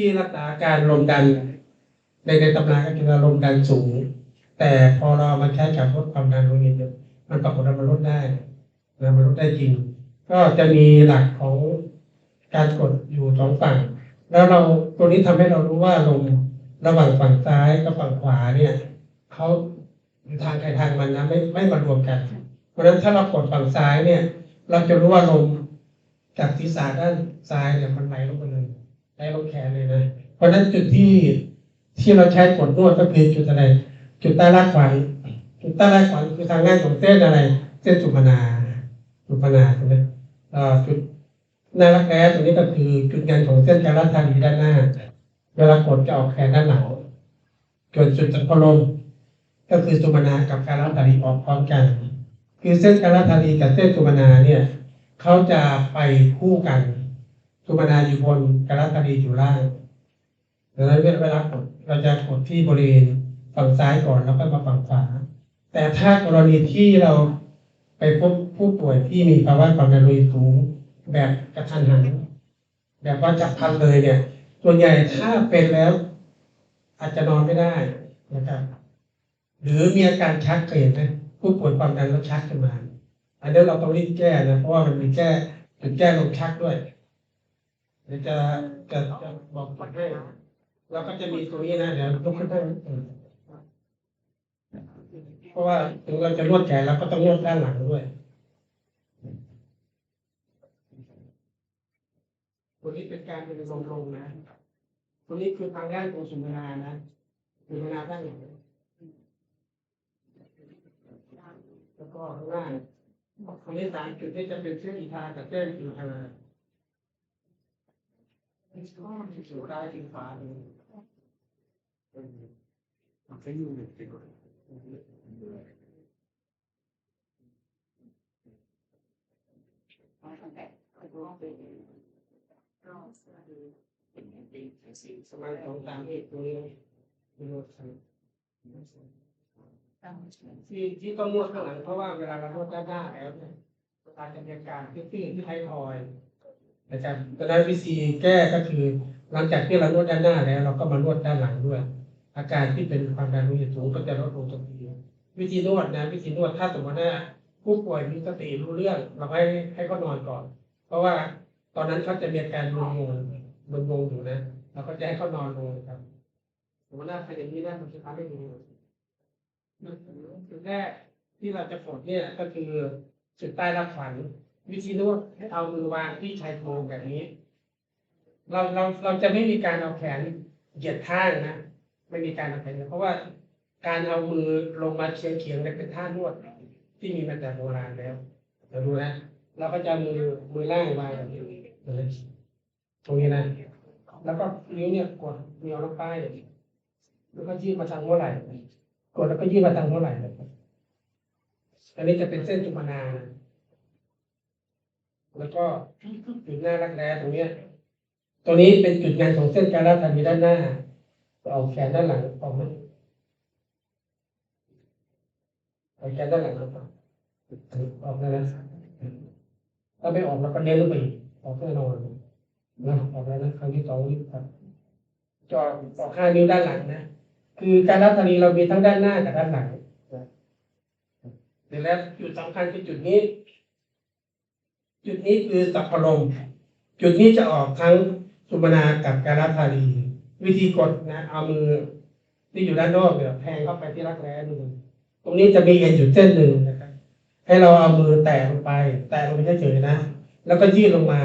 ที่รักษาการลมดัน ในในตำราก็คือว่าลมดันสูง แต่พอเรามาใช้กับลดความดันโลหิตเนี่ยมันปรากฏว่ามันลดได้นะมันลดได้จริง ก็จะมีหลักของการกดอยู่สองฝั่ง แล้วเราตัวนี้ทำให้เรารู้ว่าลมระหว่างฝั่งซ้ายกับฝั่งขวาเนี่ยเขาทางใครทางมันนะไม่ไม่มารวมกัน เพราะฉะนั้นถ้าเรากดฝั่งซ้ายเนี่ย เราจะรู้ว่าลมจากศีรษะด้านซ้ายเนี่ยมันไหลลงไปเลย ไหลลงแขนเลยนะเพราะฉะนั้นจุดที่ที่เราใช้กดนวดก็คือจุดอะไร จุดใต้รากขวัญจุดใต้รากขวัญคือทางด้านของเส้นอะไร เส้นสุพนาสุพนาใช่ไหมอ่อจุดหน้ารักแร้ตรงนี้ก็คือจุดงานของเส้นการรัดทารีด้านหน้า เวลากดจะออกแขนด้านหลังส่วนจุดจักรลมก็คือสุพนากับการรัดทารีออกพร้อมกันคือเส้นการรัดทารีกับเส้นสุพนาเนี่ยเขาจะไปคู่กัน สุพนาอยู่บนกรรัดทารีอยู่ล่างดังนั้นเวลากดเราจะกดที่บริเวณฝั่งซ้ายก่อนแล้วก็มาฝั่งขวา แต่ถ้ากรณีที่เราไปพบผู้ป่วยที่มีภาวะความดันโลหิตสูงแบบกระทันหัน แบบว่าจับพันเลยเนี่ย ส่วนใหญ่ถ้าเป็นแล้วอาจจะนอนไม่ได้นะครับหรือมีอาการชักเคยเห็นไหมผู้ป่วยความดันแล้วชักขึ้นมา อันนี้เราต้องรีบแก้นะเพราะว่ามันมีแก้จุดแก้ลมชักด้วย ดี๋ยวจะจะจะบอกจุดให้แล้วก็จะมีตัวนี้นะเดี๋ยวลุกขึ้นได้เพราะว่าถึงเราจะนวดแขนเราก็ต้องนวดด้านหลังด้วยตัวนี้เป็นการเป็นลมลงนะตัวนี้คือทางด้านของสุนทรานะสุนทราด้านหลังแล้วก็ข้างล่างตรงนี้สามจุดที่จะเป็นเส้นอีทากับเส้นอินทา สุดท้ายอินฟ้าเลย Can you repeat it? สมัยของตามที่ตรงนี้มีนวดข้างที่ที่ต้องนวดข้างหลังเพราะว่าเวลาเรานวดด้านหน้าแล้วเนี่ยอาจจะมีอาการตื้อๆที่ไทยทอย นะครับดังนั้นวิธีแก้ก็คือหลังจากที่เรานวดด้านหน้าแล้ว เราก็มานวดด้านหลังด้วย อาการที่เป็นความดันโลหิตสูงก็จะลดลงทันทีวิธีนวดนะวิธีนวดถ้าสมมติว่าผู้ป่วยมีสติรู้เรื่อง เราให้ให้เขานอนก่อน เพราะว่าตอนนั้นเขาจะมีอาการมึนงงมึนงงอยู่นะเราก็จะให้เขานอนลงนะครับสมมติว่าใครอย่างนี้นะมันจะทำให้ดูจุดแรกที่เราจะกดเนี่ยก็คือจุดใต้รับขวัญ วิธีนวดให้เอามือวางที่ชายโครงแบบนี้ เราเราเราจะไม่มีการเอาแขนเหยียดข้านะไม่มีการเอาแขนเหยียดเพราะว่าการเอามือลงมาเฉียงเฉียงๆเนี่ยเป็นท่านวด ที่มีมาแต่โบราณแล้วเดี๋ยวดูนะเราก็จะมือมือล่างวางแบบนี้ตรงนี้นะแล้วก็นิ้วเนี่ยกดนิ้วลงไปแล้วก็ยืดมาทางหัวไหล่กดแล้วก็ยืดมาทางหัวไหล่อันนี้จะเป็นเส้นจุมนานะ แล้วก็จุดหน้ารักแร้ตรงเนี้ยตรงนี้เป็นจุดงานของเส้นการรัดทางมีด้านหน้าออกแขนด้านหลังออกมาออกแขนด้านหลังออกมาออกแล้วนะถ้าไม่ออกเราก็เน้นลงไปอีกอกแน่นอนนะออกแล้วนะครั้งที่สองนี่ครับจอออกห้านิ้วด้านหลังนะคือการรัดทานีเรามีทั้งด้านหน้ากับด้านหลังนะเสร็จแล้วจุดสำคัญคือจุดนี้ จุดนี้คือสัพพลมจุดนี้จะออกทั้งสุมนากับการัธารีวิธีกดนะ เอามือที่อยู่ด้านนอกเนี่ยแทงเข้าไปที่รักแร้ดูตรงนี้จะมีเอ็นอยู่เส้นหนึ่งนะครับ ให้เราเอามือแตะลงไป แตะลงไปเฉยๆนะ แล้วก็ยืดลงมา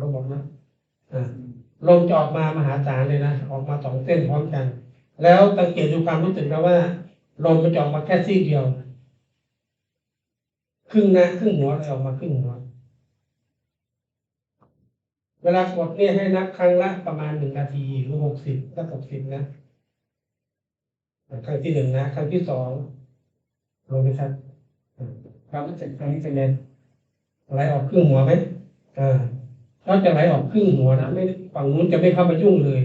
ลงบอกนะอ่าลมจะออกมามหาศาลเลยนะ ออกมาสองเส้นพร้อมกัน แล้วสังเกตดูความรู้สึกนะว่าลมมันจะออกมาแค่ซี่เดียว ครึ่งหน้าครึ่งหัวเลยออกมาครึ่งหัว เวลากดเนี่ยให้นับครั้งละประมาณหนึ่งนาทีหรือหกสิบถ้าหกสิบนะครั้งที่หนึ่งนะครั้งที่สองลงไหมครับความรู้สึกครั้งที่เป็นไงไหลออกครึ่งหัวไหมอ่าถ้าจะไหลออกครึ่งหัวนะไม่ฝั่งนู้นจะไม่เข้ามายุ่งเลย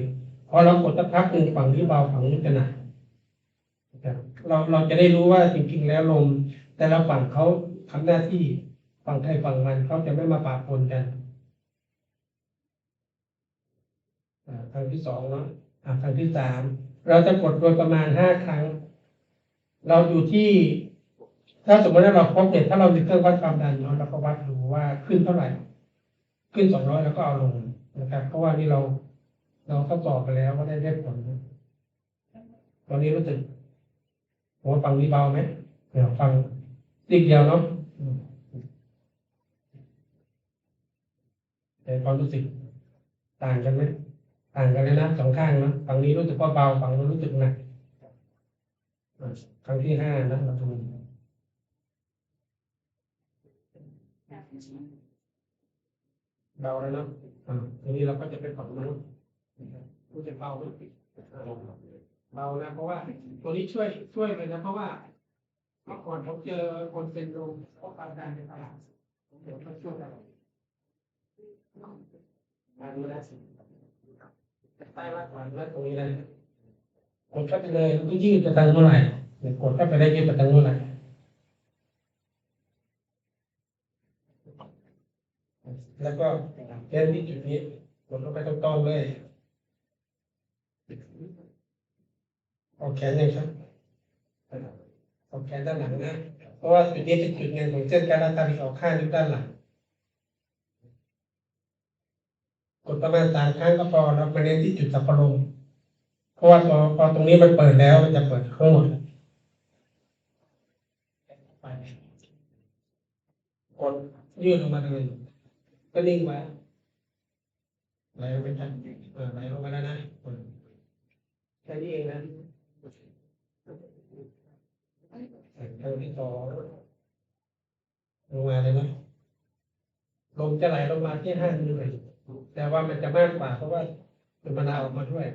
พอเรากดสักพักหนึ่งฝั่งที่เบาฝั่งนู้นจะหนักนะครับเราเราจะได้รู้ว่าจริงๆแล้วลม แต่ละฝั่งเขาทำหน้าที่ฝั่งใครฝั่งมันเขาจะไม่มาปะปนกัน ครั้งที่สองเนาะครั้งที่สามเราจะกดโดยประมาณห้าครั้ง เราอยู่ที่ ถ้าสมมติว่าเราพบเนี่ยถ้าเรามีเครื่องวัดความดันเนาะเราก็วัดดูว่าขึ้นเท่าไหร่ ขึ้นสองร้อยแล้วก็เอาลงนะครับ เพราะว่านี่เราเราทดสอบไปแล้วว่าได้ได้ผลตอนนี้รู้สึกโหฟังนี้เบาไหมเดี๋ยวฟังติดเดียวเนาะแต่ความรู้สึกต่างกันไหม ต่างกันเลยนะสองข้างนะฝั่งนี้รู้สึกว่าเบาฝั่งนู้นรู้สึกหนักครั้งที่ห้านะเราทำเบาแล้วเนาะอ่าทีนี้เราก็จะไปฝั่งนู้นรับรู้สึกเบาไหมเบานะเพราะว่า ตัวนี้ช่วยช่วยเลยนะเพราะว่าเมื่อก่อนผมเจอคนเป็นโรคเพราะความดันในตลาดผมเห็นเขาช่วยเรามาดูนะใต้มากกว่านะตรงนี้นะกดเข้าไปเลยแล้วก็ยืดกระตังเท่าไหร่กดเข้าไปได้ยืดกระตังเท่าไหร่แล้วก็เล่นที่จุดนี้กดเข้าไปตรงๆเลยเอาแขนยังครับเอาแขนด้านหลังนะ เพราะว่าจุดนี้เป็นจุดเงินของเส้นการรัดตาที่ออกข้างนิ้วด้านหลัง กดประมาณสามครั้งก็พอแล้วมาเน้นที่จุดสับปะรดเพราะว่าพอพอตรงนี้มันเปิดแล้วมันจะเปิดทั้งหมดกดยืดลงมาเลยก็นิ่งไว้ไหลลงไปทันเออไหลลงไปแล้วนะกดแค่นี้เองนะครั้งที่สองลงมาเลยนะลมจะไหลลงมาที่ห้านิ้วเลย แต่ว่ามันจะมากกว่าเพราะว่าเป็นมะนาวออกมาด้วย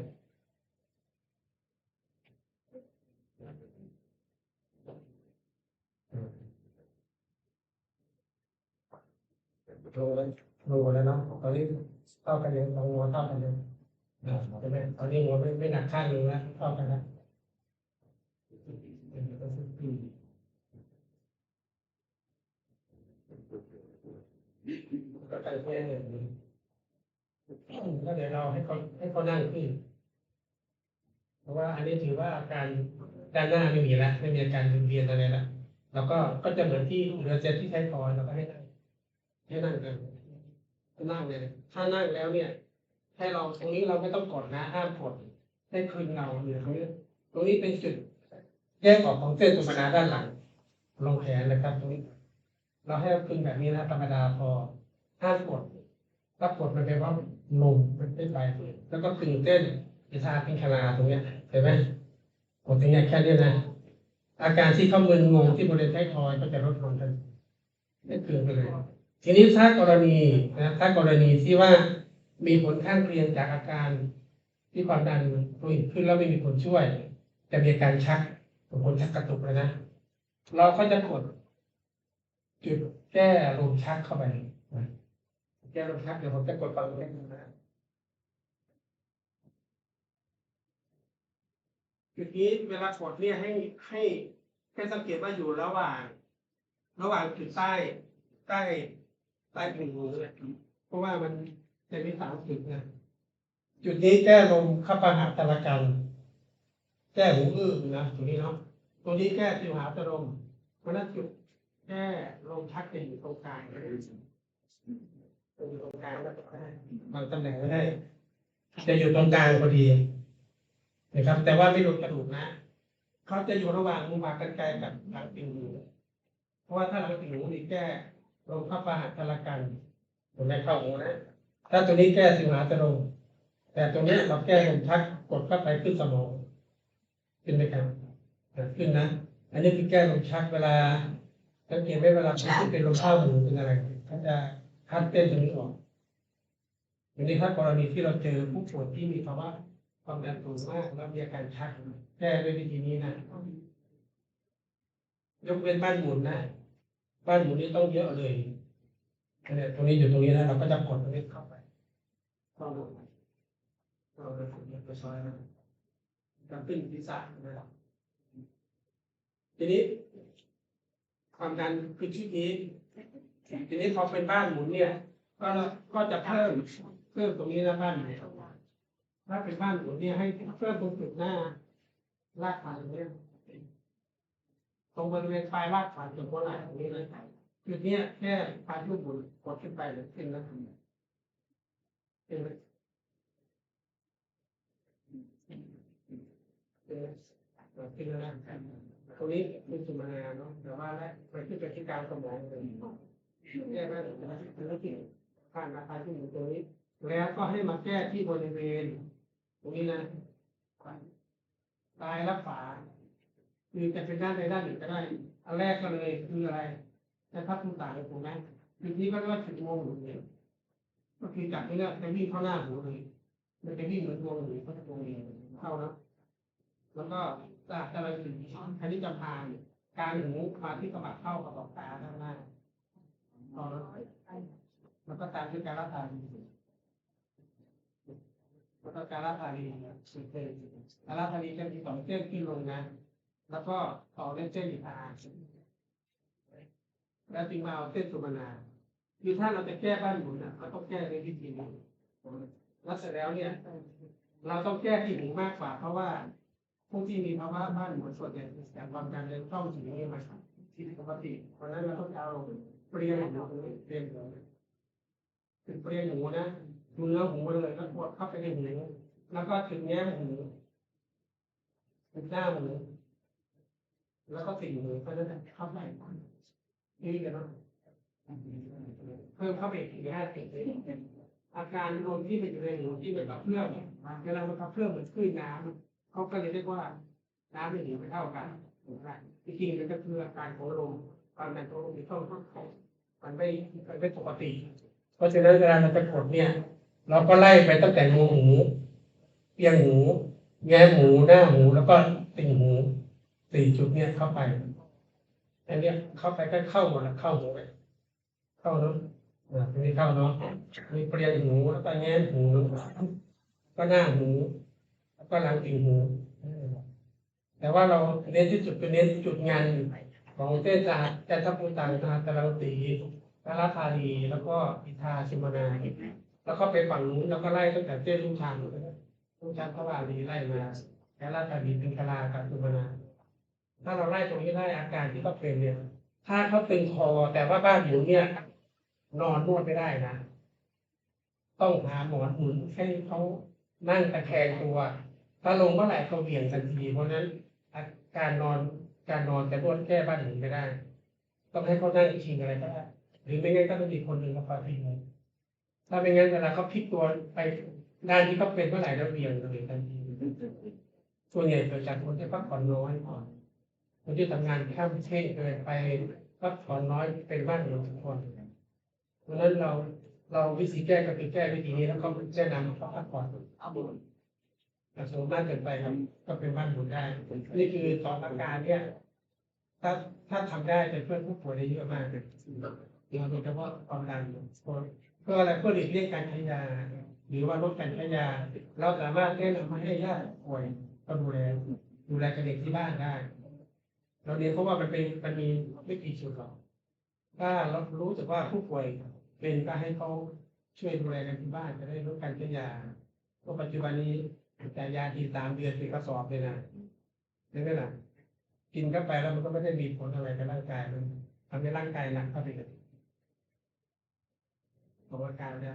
ลแล้วลงแล้วเนาะตอนนี้เท่ากันยังตรงหัวเท่ากันยังใช่ไหมตอนนี้หัวไม่ไม่หนักข้างหนึงแล้วเท่ากันแล้วก็ไปแค่เนี่ย ก็เดี๋ยวเราให้เขาให้เขานั่งขึ้น เพราะว่าอันนี้ถือว่าอาการด้านหน้าไม่มีแล้วไม่มีอาการวิงเวียนอะไรแล้วเราก็ก็จะเหมือนที่เรือเจ็ตที่ใช้คอยเราก็ให้นั่งให้นั่งกันนั่งเลยถ้านั่งแล้วเนี่ย ให้เราตรงนี้เราไม่ต้องกดนะห้ามกดให้คืนเงาอยู่ตรงนี้ตรงนี้เป็นจุด แยกออกของเส้นตุมนาด้านหลัง ลงแขนนะครับ ตรงนี้ เราให้คืนแบบนี้นะธรรมดาพอห้ามกดถ้ากดมันเป็นว่า ลมมันเป็นไปแล้วก็ตึงเต้นอิทาพิงคลาตรงเนี้ยเห็นไหมกดตรงเนี้ยแค่นี้นะ อาการที่เขามึนงงที่บริเวณท้ายทอยก็จะลดลงทันไม่เกินไปเลยทีนี้ถ้ากรณีนะถ้ากรณีที่ว่ามีผลข้างเคียงจากอาการที่ความดันโลหิตขึ้นแล้วไม่มีผลช่วยจะมีอาการชักบางคนชักกระตุกเลยนะ เราก็จะกดจุดแก้ลมชักเข้าไป แก้ลมชักเดี๋ยวผมจะกดฟังให้ดูนะจุดนี้เวลากดเนี่ยให้ให้ให้สังเกตว่าอยู่ระหว่าง ระหว่างจุดใต้ใต้ใต้หูเนี่ยเพราะว่ามันจะมีสามจุดนะจุดนี้แก้ลมข้าปะหาตะละกัน แก้หูอื้อนะตรงนี้เนาะตรงนี้แก้สิวหาตะลมเพราะฉะนั้นจุดแก้ลมชักจะอยู่ตรงกลาง เลยตรงตรงกลางก็ได้บางตำแหน่งก็ได้ จะอยู่ตรงกลางพอดีนะครับ แต่ว่าไม่โดนกระดูกนะเขาจะอยู่ระหว่างมุมปากกันไกลกับหลังติ่งหูเพราะว่าถ้าหลังติ่งหูนี่แก้ลมเข้าประหัตถละกันตรงนี้เข้าหูนะถ้าตัวนี้แก้สิวหาตะลมแต่ตรงนี้เราแก้ลมชักกดเข้าไปขึ้นสมองขึ้นไหมครับขึ้นนะอันนี้คือแก้ลมชักเวลาสังเกตไหมเวลาคนที่เป็นลมเข้าหูเป็นอะไรเขาจะ คัดเต้นตรงนี้ออกอย่างนี้ถ้ากรณีที่เราเจอผู้ป่วยที่มีภาวะความดันสูงมากแล้วมีอาการชักแก้ด้วยวิธีนี้นะยกเว้นบ้านหมุนนะบ้านหมุนนี่ต้องเยอะเลยเนี่ยตรงนี้อยู่ตรงนี้นะเราก็จะกดตรงนี้เข้าไปเข้าลงเราจะฝึกไปซอยนะจะขึ้นศีรษะนะครับทีนี้ ความดันคือชุดนี้ ทีนี้พอเป็นบ้านหมุนเนี่ย ก็ก็จะเพิ่มเพิ่มตรงนี้นะบ้านหมุนถ้าเป็นบ้านหมุนเนี่ยให้เพิ่มตรงจุดหน้ารากฐานตรงเนี้ยตรงบริเวณปลายรากฐานจุดหัวไหล่ตรงนี้เลยจุดเนี้ยแค่ปลายลูกหมุนกดขึ้นไปเลยขึ้นแล้วเป็นไหมเป็นไหมเออขึ้นแล้วนะตรงนี้เป็นสุมาณาเนาะแต่ว่าแล้วมันขึ้นไปที่กลางสมองเลย แยกได้ถึงธุรกิจผ่านมาทาที่หมุนตรงนี้ แล้วก็ให้มาแก้ที่บริเวณ ตรงนี้นะตายรับฝาคือจะเป็นด้านใดด้านหนึ่งก็ได้ อันแรกก็เลยคืออะไรนะครับคุณต่างถูกไหมจุดนี้ก็เรียกว่าจุดงงหูเนี่ยก็คือจากนี้เนี่ยจะวิ่งเข้าหน้าหูเลยมันจะวิ่งเหมือนวงหูก็จะวงเองเข้านะแล้วก็จากจะไปถึงคณิจะพานการหูมาที่กระบะเข้ากับดอกตาด้านหน้า ต่อแล้วแล้วก็ตามด้วยการรับทานแล้วก็การลาธานีสุดเลยการลาธานีจะมีสองเส้นขึ้นลงนะ แล้วก็ต่อด้วยเส้นอีกทางแล้วจึงมาเอาเส้นสุมาณาคือถ้าเราจะแก้บ้านหมุนอะเราต้องแก้ในวิธีนี้แล้วเสร็จแล้วเนี่ย เราต้องแก้ที่หูมากกว่า เพราะว่าพวกที่มีภาวะบ้านหมุนส่วนใหญ่แต่ความดันเดินช่องถึงนี้มาที่ปกติเพราะฉะนั้นเราต้องเอา เปลี่ยนหูเปลี่ยนหูคือเปลี่ยนหูนะเนื้อหูเลยแล้วกดเข้าไปในหูแล้วก็ถึงแง้มหูถึงหน้าหูแล้วก็ติ่งหูก็จะเข้าไปนี่กันเนาะเพิ่มเข้าไปอีกห้าสิบอาการลมที่มันอยู่ในหูที่มันกระเพื่อมเวลามันกระเพื่อมเหมือนคลื่นน้ำเขาก็เลยเรียกว่าน้ำในหูไม่เท่ากันจริงๆมันก็คืออาการของลมความดันของลมในช่องท้อง มันไม่มันไม่ปกติ เพราะฉะนั้นเวลาเราจะกดเนี่ย เราก็ไล่ไปตั้งแต่งูหูเปียงหู แง้มหูหน้าหูแล้วก็ติ่งหูสี่จุดเนี่ยเข้าไปอันเนี้ยเข้าไปก็เข้าหมดแล้วเข้าหูไปเข้าเนาะอ่านี้เข้าเนาะมีเปลี่ยนหูแล้วก็แง้มหูก็หน้าหูแล้วก็หลังติ่งหูแต่ว่าเราเน้นที่จุดเป็นเน้นจุดงาน ของเต้นจากจันทภูตังทาตะลังตีพระราธานีแล้วก็อิทาชิมนาแล้วก็ไปฝั่งนู้นแล้วก็ไล่ตั้งแต่เจ้ลุงชันลุงชันพระวารีไล่มาแค่ราชบีเป็นกลากับสุมาณาถ้าเราไล่ตรงนี้ได้อาการที่เขาเป็นเนี่ย ถ้าเขาตึงคอแต่ว่าบ้านหมุนเนี่ย นอนนวดไม่ได้นะต้องหาหมอนหมุนให้เขานั่งตะแคงตัว ถ้าลงเมื่อไหร่เขาเหวี่ยงทันที เพราะฉะนั้นอาการนอน การนอนจะนวดแก้บ้านหมุนไม่ได้ ต้องให้เขานั่งชิงอะไรก็ได้หรือไม่งั้นก็ต้องมีคนหนึ่งมาคอยพิงถ้าเป็นงั้นเวลาเขาพลิกตัวไปด้านที่เขาเป็นเมื่อไหร่แล้วเบี่ยงเลยทันทีส่วนใหญ่เกิดจากคนที่พักผ่อนน้อยก่อนคนที่ทำงานข้ามเท่งเกินไปพักผ่อนน้อยเป็นบ้านหมุนทุกคนเพราะฉะนั้นเราเราวิธีแก้ก็คือแก้วิธีนี้แล้วก็แนะนำเขาพักผ่อน แต่สมมติมากเกินไปครับก็เป็นบ้านหมุนได้ นี่คือสองอาการเนี่ย ถ้าถ้าทำได้จะช่วยผู้ป่วยได้เยอะมากเลยโดยเฉพาะความดันเพื่ออะไรเพื่อหลีกเลี่ยงการใช้ยา หรือว่าลดการใช้ยา เราสามารถแนะนำให้ญาติป่วยก็ดูแลดูแลกับเด็กที่บ้านได้ เราเรียนเพราะว่ามันเป็นมันมีไม่กี่ชุดหรอกถ้าเรารู้สึกว่าผู้ป่วยเป็นก็ให้เขาช่วยดูแลกันที่บ้านจะได้ลดการใช้ยาเพราะปัจจุบันนี้ แต่ยาทีสามเดือนเป็นกระสอบเลยนะใช่ไหมล่ะกินเข้าไปแล้วมันก็ไม่ได้มีผลอะไรกับร่างกายมันทำให้ร่างกายหนักเข้าไปอีกของอาการเนี่ย